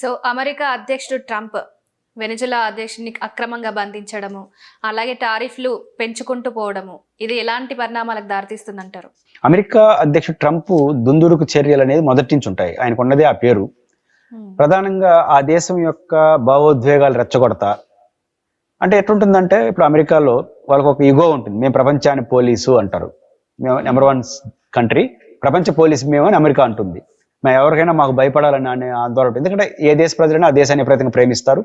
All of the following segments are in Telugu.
సో అమెరికా అధ్యక్షుడు ట్రంప్ వెనిజులా అధ్యక్షుడిని అక్రమంగా బంధించడము అలాగే టారిఫ్లు పెంచుకుంటూ పోవడము ఇది ఎలాంటి పరిణామాలకు దారితీస్తుందంటారు? అమెరికా అధ్యక్షుడు ట్రంప్ దుందుడుకు చర్యలు అనేది మొదటి నుంచి ఉంటాయి. ఆయనకు ఉన్నదే ఆ పేరు. ప్రధానంగా ఆ దేశం యొక్క భావోద్వేగాలు రెచ్చగొడతా. అంటే ఎట్లుంటుందంటే ఇప్పుడు అమెరికాలో వాళ్ళకి ఒక ఇగో ఉంటుంది. మేము ప్రపంచాన్ని పోలీసు అంటారు. మేము నెంబర్ వన్ కంట్రీ. ప్రపంచ పోలీసు మేము అని అమెరికా అంటుంది. మేము ఎవరికైనా మాకు భయపడాలని అనే ఆందోళన ఎందుకంటే ఏ దేశ ప్రజలైనా ఆ దేశాన్ని విపరీతంగా ప్రేమిస్తారు?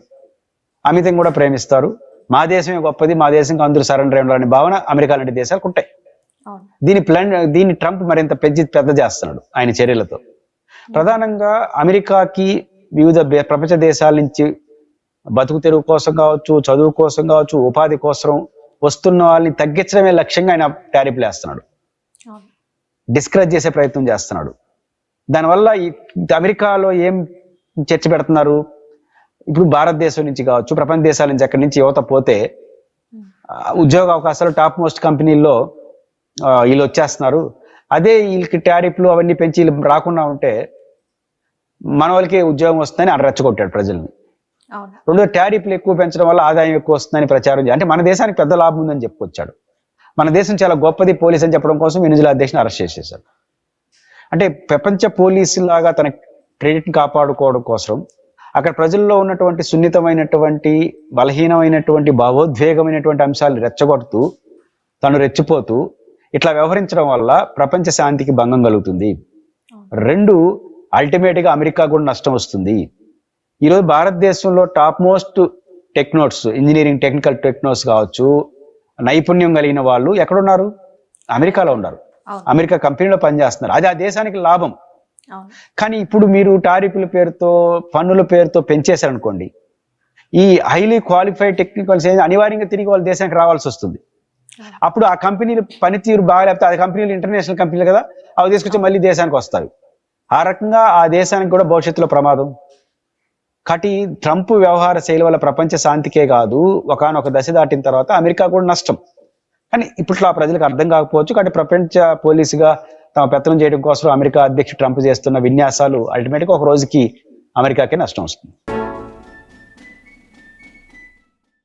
అమితంగా కూడా ప్రేమిస్తారు. మా దేశమే గొప్పది మా దేశంకి అందరూ సరెండర్ ఉండాలనే భావన అమెరికా లాంటి దేశాలకు ఉంటాయి. దీని ప్లాన్ దీన్ని ట్రంప్ మరింత పెంచి పెద్ద చేస్తున్నాడు ఆయన చర్యలతో. ప్రధానంగా అమెరికాకి వివిధ ప్రపంచ దేశాల నుంచి బతుకు తెరువు కోసం కావచ్చు చదువు కోసం కావచ్చు ఉపాధి కోసం వస్తున్న వాళ్ళని తగ్గించడమే లక్ష్యంగా ఆయన టారిఫ్లు వేస్తున్నాడు. డిస్కరేజ్ చేసే ప్రయత్నం చేస్తున్నాడు. దానివల్ల ఈ అమెరికాలో ఏం చర్చ పెడుతున్నారు? ఇప్పుడు భారతదేశం నుంచి కావచ్చు ప్రపంచ దేశాల నుంచి అక్కడి నుంచి యువత పోతే ఉద్యోగ అవకాశాలు టాప్ మోస్ట్ కంపెనీల్లో వీళ్ళు వచ్చేస్తున్నారు. అదే వీళ్ళకి టారిఫ్లు అవన్నీ పెంచి వీళ్ళు రాకుండా ఉంటే మన వాళ్ళకి ఉద్యోగం వస్తుందని ఆయన రెచ్చగొట్టాడు ప్రజల్ని. రెండో టారిఫ్లు ఎక్కువ పెంచడం వల్ల ఆదాయం ఎక్కువ వస్తుందని ప్రచారం చేయాలి అంటే మన దేశానికి పెద్ద లాభం ఉందని చెప్పుకొచ్చాడు. మన దేశం చాలా గొప్పది పోలీస్ అని చెప్పడం కోసం వెనుజులా అధ్యక్షుని అరెస్ట్ చేసేశారు అంటే ప్రపంచ పోలీసు లాగా తన క్రెడిట్ కాపాడుకోవడం కోసం అక్కడ ప్రజల్లో ఉన్నటువంటి సున్నితమైనటువంటి బలహీనమైనటువంటి భావోద్వేగమైనటువంటి అంశాలు రెచ్చగొడుతూ తను రెచ్చిపోతూ ఇట్లా వ్యవహరించడం వల్ల ప్రపంచ శాంతికి భంగం కలుగుతుంది. రెండు అల్టిమేట్గా అమెరికా కూడా నష్టం వస్తుంది. ఈరోజు భారతదేశంలో టాప్ మోస్ట్ టెక్నోట్స్ ఇంజనీరింగ్ టెక్నికల్ టెక్నోస్ కావచ్చు నైపుణ్యం కలిగిన వాళ్ళు ఎక్కడున్నారు? అమెరికాలో ఉన్నారు. అమెరికా కంపెనీలో పనిచేస్తున్నారు. అది ఆ దేశానికి లాభం. కానీ ఇప్పుడు మీరు టారిఫ్ల పేరుతో పన్నుల పేరుతో పెంచేశారనుకోండి ఈ హైలీ క్వాలిఫైడ్ టెక్నికల్స్ అనివార్యంగా తిరిగి వాళ్ళ దేశానికి రావాల్సి వస్తుంది. అప్పుడు ఆ కంపెనీలు పనితీరు బాగాలేకపోతే ఆ కంపెనీలు ఇంటర్నేషనల్ కంపెనీలు కదా అవి తీసుకొచ్చి మళ్ళీ దేశానికి వస్తారు. ఆ రకంగా ఆ దేశానికి కూడా భవిష్యత్తులో ప్రమాదం. కాబట్టి ట్రంప్ వ్యవహార శైలి వల్ల ప్రపంచ శాంతికే కాదు ఒకనొక దశ దాటిన తర్వాత అమెరికా కూడా నష్టం. కానీ ఇప్పట్లో ఆ ప్రజలకు అర్థం కాకపోవచ్చు. కానీ ప్రపంచ పోలీసుగా తమ పెత్తనం చేయడం కోసం అమెరికా అధ్యక్షుడు ట్రంప్ చేస్తున్న విన్యాసాలు అల్టిమేట్గా ఒక రోజుకి అమెరికాకే నష్టం వస్తుంది.